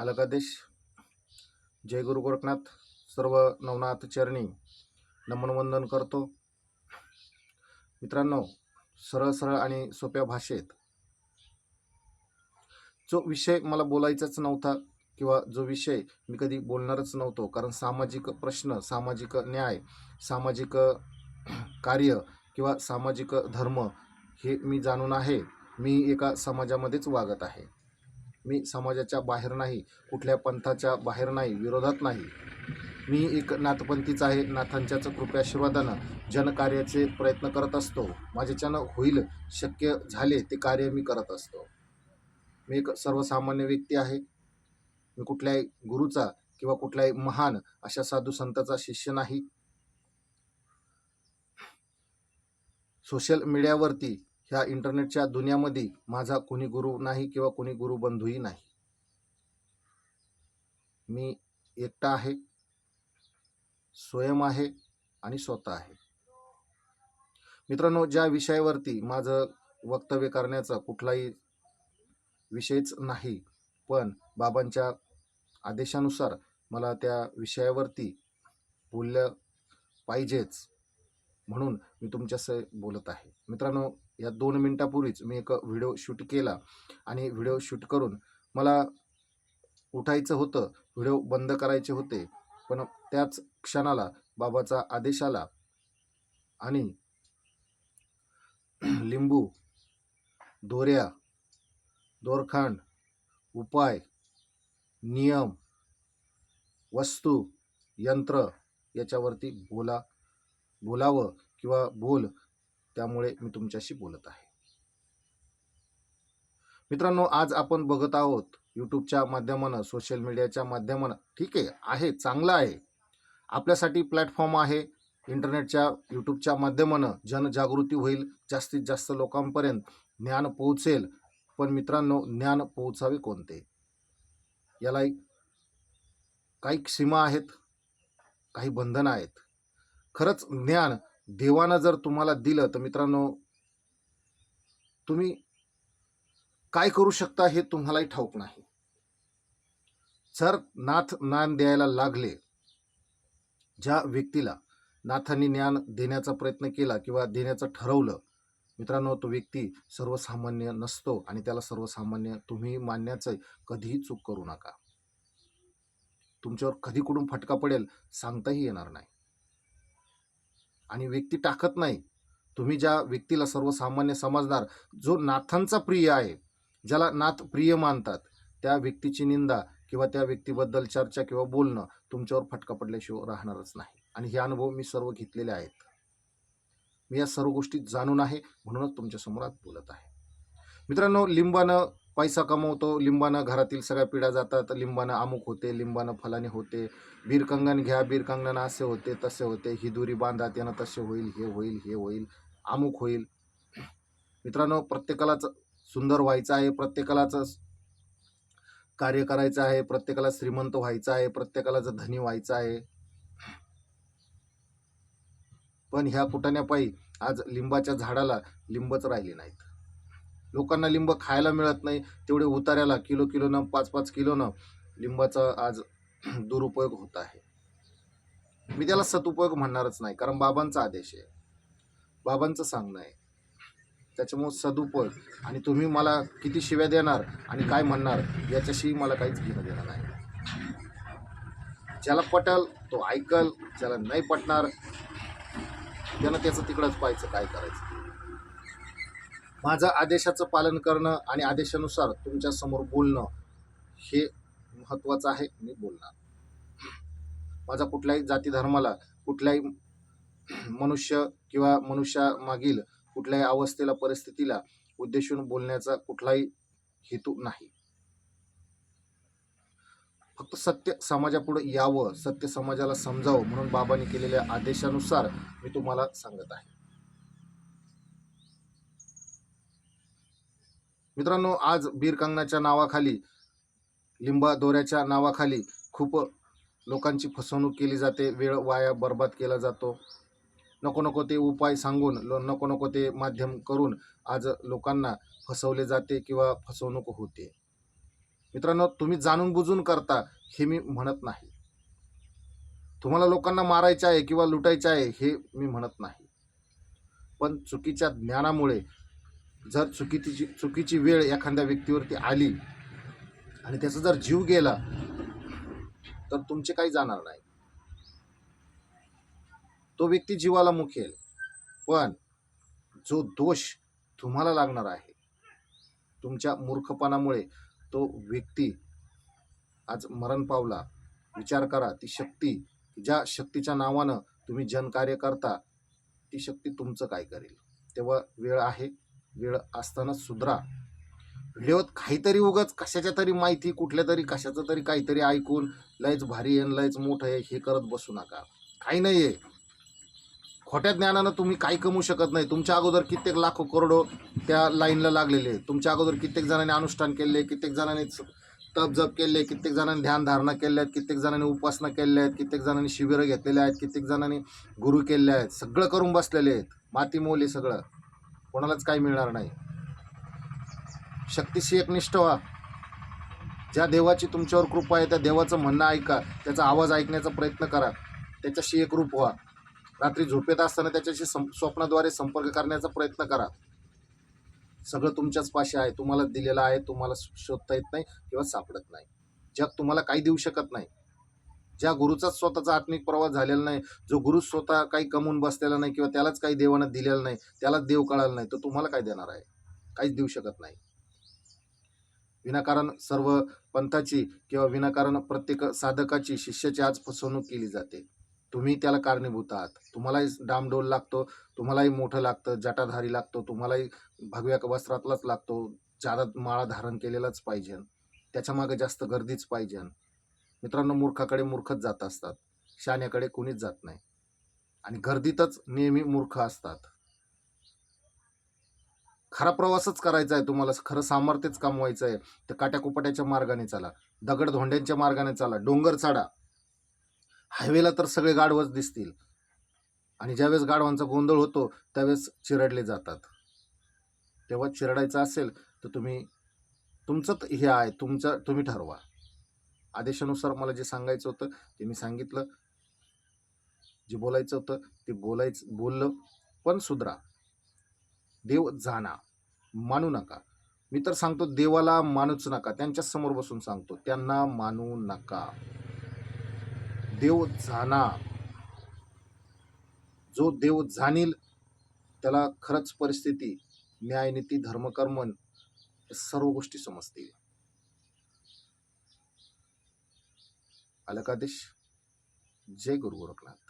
आला का देश जय गुरु गोरखनाथ सर्व नवनाथ चरणी नमन वंदन करतो. मित्रांनो सरळ सरळ आणि सोप्या भाषेत जो विषय मला बोलायचाच नव्हता किंवा जो विषय मी कधी बोलणारच नव्हतो कारण सामाजिक प्रश्न सामाजिक न्याय सामाजिक कार्य किंवा सामाजिक धर्म हे मी जाणून आहे. मी एका समाजामध्येच वागत आहे. मी समाजाच्या बाहेर नाही कुठल्या पंथाच्या बाहेर नाही विरोधात नाही. मी एक नाथपंथीच आहे. नाथांच्याच कृपयाशीर्वादानं जनकार्याचे प्रयत्न करत असतो. माझ्याच्यानं होईल शक्य झाले ते कार्य मी करत असतो. मी एक सर्वसामान्य व्यक्ती आहे. मी कुठल्याही गुरुचा किंवा कुठल्याही महान अशा साधू संताचा शिष्य नाही. सोशल मीडियावरती ह्या इंटरनेटच्या दुनियामध्ये माझा कोणी गुरु नाही किंवा कोणी गुरुबंधूही नाही. मी एकटा आहे स्वयं आहे आणि स्वतः आहे. मित्रांनो ज्या विषयावरती माझं वक्तव्य करण्याचा कुठलाही विषयच नाही पण बाबांच्या आदेशानुसार मला त्या विषयावरती बोललं पाहिजेच म्हणून मी तुमच्यासह बोलत आहे. मित्रांनो या दोन मिनटापूर्वीच मी एक व्हिडिओ शूट केला आणि व्हिडिओ शूट करून मला उठायचं होतं व्हिडिओ बंद करायचे होते पण त्याच क्षणाला बाबाचा आदेश आला आणि लिंबू दोऱ्या दोरखांड उपाय नियम वस्तू यंत्र याच्यावरती बोला बोलावं किंवा बोल त्यामुळे मी तुमच्याशी बोलत आहे. मित्रांनो आज आपण बघत आहोत यूट्यूबच्या माध्यमानं सोशल मीडियाच्या माध्यमानं. ठीक आहे आहे चांगलं आहे. आपल्यासाठी प्लॅटफॉर्म आहे. इंटरनेटच्या यूट्यूबच्या माध्यमानं जनजागृती होईल जास्तीत जास्त लोकांपर्यंत ज्ञान पोहोचेल. पण मित्रांनो ज्ञान पोहोचावे कोणते? याला काही सीमा आहेत काही बंधनं आहेत. खरंच ज्ञान देवानं जर तुम्हाला दिलं तर मित्रांनो तुम्ही काय करू शकता हे तुम्हालाही ठाऊक नाही. जर नाथ ज्ञान द्यायला लागले ज्या व्यक्तीला नाथांनी ज्ञान देण्याचा प्रयत्न केला किंवा देण्याचं ठरवलं मित्रांनो तो व्यक्ती सर्वसामान्य नसतो आणि त्याला सर्वसामान्य तुम्ही मानण्याचं कधीही चूक करू नका. तुमच्यावर कधी कुठून फटका पडेल सांगताही येणार नाही. आणि व्यक्ती टाकत नाही. तुम्ही ज्या व्यक्तीला सर्वसामान्य समजणार जो नाथांचा प्रिय आहे ज्याला नाथ प्रिय मानतात त्या व्यक्तीची निंदा किंवा त्या व्यक्तीबद्दल चर्चा किंवा बोलणं तुमच्यावर फटका पडल्याशिवाय राहणारच नाही. आणि हे अनुभव मी सर्व घेतलेले आहेत. मी या सर्व गोष्टी जाणून आहे म्हणूनच तुमच्यासमोर आज बोलत आहे. मित्रांनो लिंबानं पैसा कमवतो लिंबानं घरातील सगळ्या पिढ्या जातात लिंबानं अमुक होते लिंबानं फलाने होते बीरकंगण घ्या बीर असे होते तसे होते ही दुरी बांधा त्यानं तसे होईल हे होईल हे होईल अमुक होईल. मित्रांनो प्रत्येकालाच सुंदर व्हायचं आहे प्रत्येकालाच कार्य करायचं आहे प्रत्येकाला श्रीमंत व्हायचं आहे प्रत्येकालाच धनी व्हायचं आहे. पण ह्या कुटाण्यापायी आज लिंबाच्या झाडाला लिंबच राहिले नाहीत. लोकांना लिंब खायला मिळत नाही. तेवढे उतार्याला किलो किलोनं पाच पाच किलोनं लिंबाचा आज दुरुपयोग होत आहे. मी त्याला सदुपयोग म्हणणारच नाही कारण बाबांचा आदेश आहे. बाबांचं सांगणं आहे. त्याच्यामुळं सदुपयोग. आणि तुम्ही मला किती शिव्या देणार आणि काय म्हणणार याच्याशी मला काहीच घेणं देणं नाही. ज्याला पटल तो ऐकल. ज्याला नाही पटणार त्यानं त्याचं तिकडंच पाहायचं काय करायचं. माझं आदेशाचं पालन करणं आणि आदेशानुसार तुमच्यासमोर बोलणं हे महत्त्वाचं आहे मी बोलणार. माझा कुठल्याही जाती धर्माला कुठल्याही मनुष्य किंवा मनुष्यामागील कुठल्याही अवस्थेला परिस्थितीला उद्देशून बोलण्याचा कुठलाही हेतू नाही. फक्त सत्य समाजापुढे यावं सत्य समाजाला समजावं म्हणून बाबांनी केलेल्या आदेशानुसार मी तुम्हाला सांगत आहे. मित्रांनो आज बीर कंगनाच्या नावाखाली लिंबा दोऱ्याच्या नावाखाली खूप लोकांची फसवणूक केली जाते. वेळ वाया बर्बाद केला जातो. नको नको ते उपाय सांगून नको नको ते माध्यम करून आज लोकांना फसवले जाते किंवा फसवणूक होते. मित्रांनो तुम्ही जाणून बुजून करता हे मी म्हणत नाही. तुम्हाला लोकांना मारायचं आहे किंवा लुटायचं आहे हे मी म्हणत नाही. पण चुकीच्या ज्ञानामुळे जर चुकीची चुकीची वेळ एखाद्या व्यक्तीवरती आली आणि त्याचा जर जीव गेला तर तुमचे काही जाणार नाही. तो व्यक्ती जीवाला मुखेल पण जो दोष तुम्हाला लागणार आहे तुमच्या मूर्खपणामुळे तो व्यक्ती आज मरण पावला. विचार करा ती शक्ती ज्या शक्तीच्या नावानं तुम्ही जनकार्य करता ती शक्ती तुमचं काय करेल? तेव्हा वेळ आहे. वेळ असताना सुधरा. व्हिडिओत काहीतरी उगाच कशाच्या तरी माहिती कुठल्या तरी कशाचं तरी काहीतरी ऐकून लयच भारी आहे लयच मोठं आहे हे करत बसू नका. काही नाही आहे खोट्या ज्ञानानं तुम्ही काही कमवू शकत नाही. तुमच्या अगोदर कित्येक लाखो करोडो त्या लाईनला लागलेले आहेत. तुमच्या अगोदर कित्येक जणांनी अनुष्ठान केले कित्येक जणांनी तप जप केले कित्येक जणांनी ध्यान धारणा केल्या आहेत कित्येक जणांनी उपासना केल्या आहेत कित्येक जणांनी शिबिरं घेतलेले आहेत कित्येक जणांनी गुरु केले आहेत. सगळं करून बसलेले आहेत. माती मोल सगळं. कोणालाच काही मिळणार नाही. शक्तीशी एकनिष्ठ व्हा. ज्या देवाची तुमच्यावर कृपा आहे त्या देवाचं म्हणणं ऐका. त्याचा आवाज ऐकण्याचा प्रयत्न करा. त्याच्याशी एकरूप व्हा. रात्री झोपेत असताना त्याच्याशी सं स्वप्नाद्वारे संपर्क करण्याचा प्रयत्न करा. सगळं तुमच्याच पाशी आहे. तुम्हाला दिलेलं आहे तुम्हाला शोधता येत नाही किंवा सापडत नाही. जग तुम्हाला काही देऊ शकत नाही. ज्या गुरुचाच स्वतःचा आत्मिक प्रवास झालेला नाही जो गुरु स्वतः काही कमवून बसलेला नाही किंवा त्यालाच काही देवानं दिलेलं नाही त्यालाच देव कळाला नाही तर तुम्हाला काय देणार आहे? काहीच देऊ शकत नाही. विनाकारण सर्व पंथाची किंवा विनाकारण प्रत्येक साधकाची शिष्याची आज फसवणूक केली जाते. तुम्ही त्याला कारणीभूत आहात. तुम्हालाही डामडोल लागतो तुम्हालाही मोठं लागतं जटाधारी लागतो तुम्हालाही भगव्या वस्त्रातलाच लागतो जादा माळा धारण केलेलाच पाहिजे. त्याच्यामागे जास्त गर्दीच पाहिजे. मित्रांनो मूर्खाकडे मूर्खच जात असतात. शाण्याकडे कुणीच जात नाही. आणि गर्दीतच नेहमी मूर्ख असतात. खरा प्रवासच करायचा आहे तुम्हाला. खरं सामर्थ्यच कमवायचं आहे तर काट्याकुपट्याच्या मार्गाने चाला. दगड धोंड्यांच्या मार्गाने चाला. डोंगर चढा. हायवेला तर सगळे गाढवच दिसतील. आणि ज्यावेळेस गाढवांचा गोंधळ होतो त्यावेळेस चिरडले जातात. तेव्हा चिरडायचं असेल तर तुम्ही तुमचं हे आहे. तुमचं तुम्ही ठरवा. आदेशानुसार मला जे सांगायचं होतं ते मी सांगितलं. जे बोलायचं होतं ते बोलायचं बोललं. पण सुधरा. देव जाणा मानू नका. मी तर सांगतो देवाला मानूच नका. त्यांच्यासमोर बसून सांगतो त्यांना मानू नका. देव जाणा जो देव जाणील त्याला खरंच परिस्थिती न्यायनीती धर्मकर्मन सर्व गोष्टी समजतील. आलं का आदेश जय गुरु गोरखनाथ